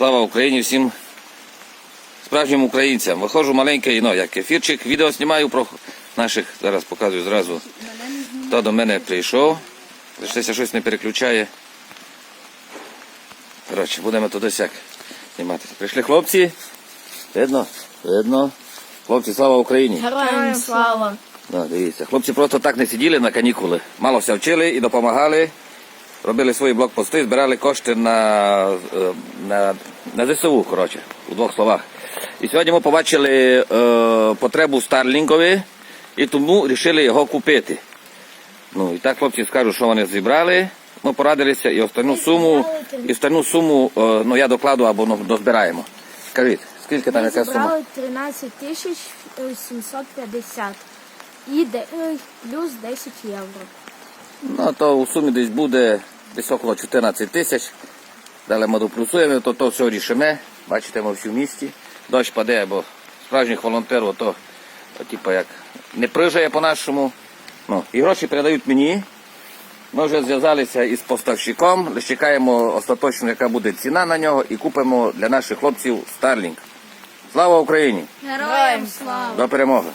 Слава Україні всім справжнім українцям. Виходжу маленький, ну, як ефірчик, відео знімаю про наших, зараз показую зразу, хто до мене прийшов. Лише щось не переключає. Коротше, будемо туди сяк знімати. Прийшли хлопці. Видно? Видно. Хлопці, слава Україні! Героям слава! Да, дивіться. Хлопці просто так не сиділи на канікули. Мало все вчили і допомагали. Робили свої блокпости, збирали кошти на, на, на ЗСУ, коротше, у двох словах. І сьогодні ми побачили е, потребу Старлінгові і тому вирішили його купити. Ну і так хлопці скажуть, що вони зібрали. Ми порадилися і останню суму, і останню суму е, ну, я докладу або ну, дозбираємо. Скажіть, скільки там Ми яка сума? зібрали 13 тисяч е, 750 і де, плюс 10 євро. Ну, то у сумі десь буде десь около 14 тисяч. Далі ми доплюсуємо, то то все рішимо. Бачите, ми всі в місті. Дощ паде, бо справжніх волонтерів то, то типу, як не прижає по-нашому. Ну, і гроші передають мені. Ми вже зв'язалися із поставщиком, чекаємо остаточно, яка буде ціна на нього, і купимо для наших хлопців Старлінг. Слава Україні! Героям слава! До перемоги!